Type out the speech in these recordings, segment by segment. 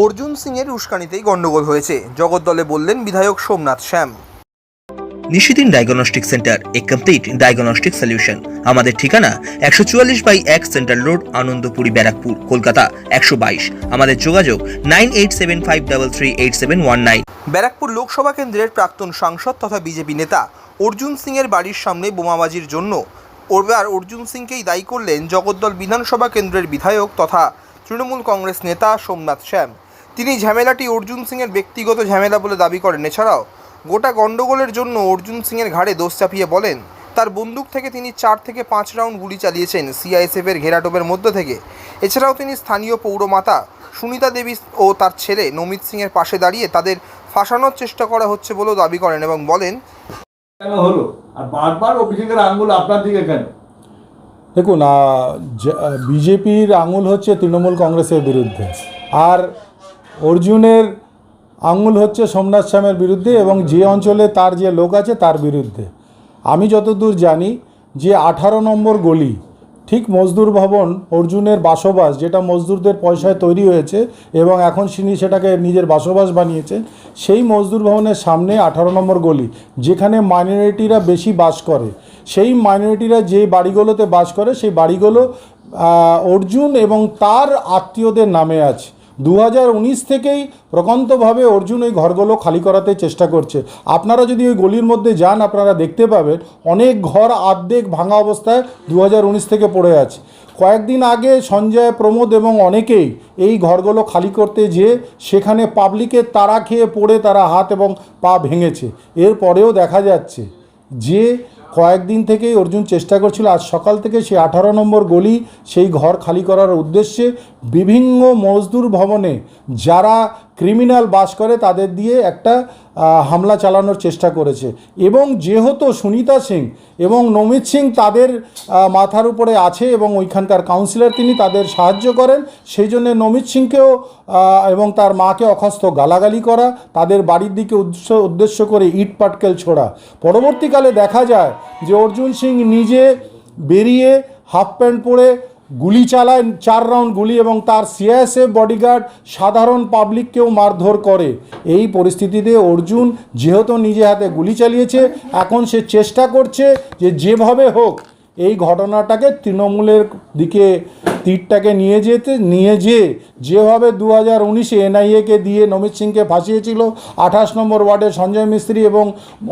অর্জুন সিংয়ের উস্কানিতেই গন্ডগোল হয়েছে। জগদ্দলে বললেন বিধায়ক সোমনাথ শ্যাম। নিশিদিন ডায়াগনস্টিক সেন্টার এ কমপ্লিট ডায়াগনস্টিক সলিউশন আমাদের ঠিকানা একশো চুয়াল্লিশ বাই এক সেন্ট্রাল রোড আনন্দপুরি ব্যারাকপুর কলকাতা একশো বাইশ। আমাদের যোগাযোগ nine eight seven five double three eight seven one nine. Barrackpore Lok Sabha কেন্দ্রের প্রাক্তন সাংসদ তথা বিজেপি নেতা অর্জুন সিংয়ের বাড়ির সামনে বোমাবাজির জন্য। ওরবার অর্জুন সিংকেই দায়ী করলেন জগদ্দল বিধানসভা কেন্দ্রের বিধায়ক তথা তৃণমূল কংগ্রেস নেতা সোমনাথ শ্যাম। তিনি ঝামেলাটি অর্জুন সিংয়ের ব্যক্তিগত ঝামেলা বলে দাবি করেন। এছাড়াও, গোটা গণ্ডগোলের জন্য অর্জুন সিংয়ের ঘাড়ে দোষ চাপিয়ে বলেন, তার বন্দুক থেকে তিনি চার থেকে পাঁচ রাউন্ড গুলি চালিয়েছেন সিআইএসএফের ঘেরাটোপের মধ্য থেকে। এছাড়াও তিনি স্থানীয় পৌরমাতা সুনিতা দেবী ও তার ছেলে নমিত সিংয়ের পাশে দাঁড়িয়ে তাদের ফাঁসানোর চেষ্টা করা হচ্ছে বলেও দাবি করেন এবং বলেন, কেন হলো? আর বারবার অভিষেকের আঙ্গুল আপনার দিকে কেন? দেখুন বিজেপির আঙুল হচ্ছে তৃণমূল কংগ্রেসের বিরুদ্ধে। আর অর্জুনের আঙুল হচ্ছে সোমনাথ শ্যামের বিরুদ্ধে এবং যে অঞ্চলে তার যে লোক আছে তার বিরুদ্ধে। আমি যতদূর জানি যে আঠারো নম্বর গলি ঠিক মজদুর ভবন অর্জুনের বাসবাস, যেটা মজদুরদের পয়সায় তৈরি হয়েছে এবং এখন তিনি সেটাকে নিজের বাসবাস বানিয়েছে, সেই মজদুর ভবনের সামনে আঠারো নম্বর গলি, যেখানে মাইনরিটিরা বেশি বাস করে। সেই মাইনরিটিরা যে বাড়িগুলোতে বাস করে, সেই বাড়িগুলো অর্জুন এবং তার আত্মীয়দের নামে আছে। দু থেকেই প্রকান্তভাবে অর্জুন ওই ঘরগুলো খালি করাতে চেষ্টা করছে। আপনারা যদি ওই গলির মধ্যে যান, আপনারা দেখতে পাবেন অনেক ঘর আর্ধেক ভাঙা অবস্থায় দু থেকে পড়ে আছে। কয়েকদিন আগে সঞ্জয় প্রমোদ এবং অনেকেই এই ঘরগুলো খালি করতে যেয়ে সেখানে পাবলিকের তারা খেয়ে পড়ে তারা হাত এবং পা ভেঙেছে। এরপরেও দেখা যাচ্ছে যে কয়েকদিন থেকেই অর্জুন চেষ্টা করছিল, আজ সকাল থেকে সেই আঠারো নম্বর গলি সেই ঘর খালি করার উদ্দেশ্যে বিভিন্ন মজদুর ভবনে যারা ক্রিমিনাল বাস করে তাদের দিয়ে একটা হামলা চালানোর চেষ্টা করেছে। এবং যেহেতু সুনিতা সিং এবং নমিত সিং তাদের মাথার উপরে আছে এবং ওইখানকার কাউন্সিলর তিনি তাদের সাহায্য করেন, সেই জন্য নমিত সিংকেও এবং তার মাকে অখস্ত গালাগালি করা, তাদের বাড়ির দিকে উদ্দেশ্য উদ্দেশ্য করে ইট পাটকেল ছোড়া। পরবর্তীকালে দেখা যায় যে অর্জুন সিং নিজে বেরিয়ে হাফ প্যান্ট পরে গুলি চালায়, চার রাউন্ড গুলি এবং তার সিআইএসএফ বডিগার্ড সাধারণ পাবলিককেও মারধর করে। এই পরিস্থিতিতে অর্জুন যেহেতু নিজে হাতে গুলি চালিয়েছে, এখন সে চেষ্টা করছে যে যেভাবে হোক, এই ঘটনাটাকে তৃণমূলের দিকে তীরটাকে নিয়ে যেতে, নিয়ে যেয়ে যেভাবে দু হাজার উনিশে এনআইএকে দিয়ে নমিত সিংকে ফাঁসিয়েছিল, আঠাশ নম্বর ওয়ার্ডে সঞ্জয় মিস্ত্রি এবং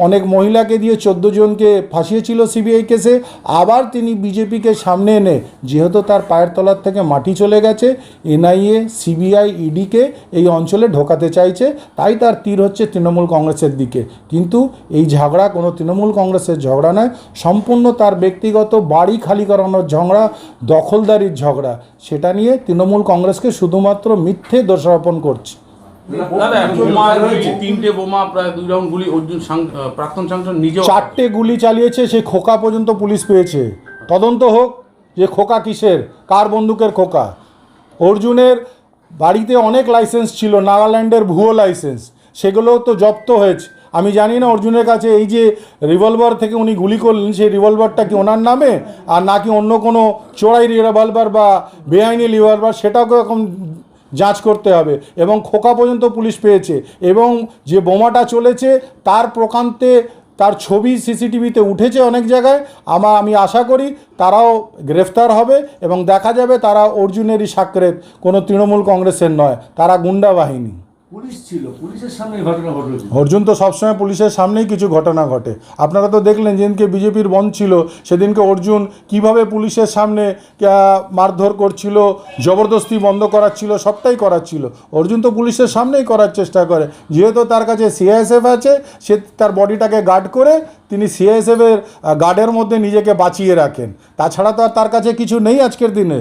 অনেক মহিলাকে দিয়ে চোদ্দ জনকে ফাঁসিয়েছিল সিবিআই কেসে, আবার তিনি বিজেপিকে সামনে এনে, যেহেতু তার পায়ের তলার থেকে মাটি চলে গেছে, এনআইএ, সিবিআই, ইডিকে এই অঞ্চলে ঢোকাতে চাইছে, তাই তার তীর হচ্ছে তৃণমূল কংগ্রেসের দিকে। কিন্তু এই ঝগড়া কোনো তৃণমূল কংগ্রেসের ঝগড়া নয়, সম্পূর্ণ তার ব্যক্তিগত বাড়ি খালি করানোর ঝগড়া, দখলদারির ঝগড়া। সেটা নিয়ে তৃণমূল কংগ্রেসকে শুধুমাত্র মিথ্যে দোষারোপণ করছে। সাং- চারটে গুলি চালিয়েছে সেই খোকা পর্যন্ত পুলিশ পেয়েছে। তদন্ত হোক যে খোকা কিসের কার বন্দুকের খোকা। অর্জুনের বাড়িতে অনেক লাইসেন্স ছিল নাগাল্যান্ডের ভুয়ো লাইসেন্স সেগুলো তো জব্দ হয়েছে। আমি জানি না অর্জুনের কাছে এই যে রিভলভার থেকে উনি গুলি করলেন, সেই রিভলভারটা কি ওনার নামে? আর নাকি অন্য কোনো চোরাই রিভলভার বা বেআইনি রিভলভার সেটাকেও এখন যাঞ্চ করতে হবে? এবং খোকা পর্যন্ত পুলিশ পেয়েছে। এবং যে বোমাটা চলেছে, তার প্রকান্তে তার ছবি সিসিটিভিতে উঠেছে অনেক জায়গায়। আমার আমি আশা করি তারাও গ্রেফতার হবে এবং দেখা যাবে তারা অর্জুনেরই সাক্ষরেত কোনো তৃণমূল কংগ্রেসের নয়। তারা গুন্ডা বাহিনী। অর্জুন তো সবসময় পুলিশের সামনেই কিছু ঘটনা ঘটে। আপনারা তো দেখলেন যেদিনকে বিজেপির বন্ধ ছিল, সেদিনকে অর্জুন কীভাবে পুলিশের সামনে মারধর করছিল, জবরদস্তি বন্ধ করাচ্ছিল, সবটাই করাচ্ছিল। অর্জুন তো পুলিশের সামনেই করার চেষ্টা করে। যেহেতু তার কাছে সিআইএসএফ আছে, সে তার বডিটাকে গার্ড করে তিনি সিআইএসএফের গার্ডের মধ্যে নিজেকে বাঁচিয়ে রাখেন। তাছাড়া তো আর তার কাছে কিছু নেই আজকের দিনে।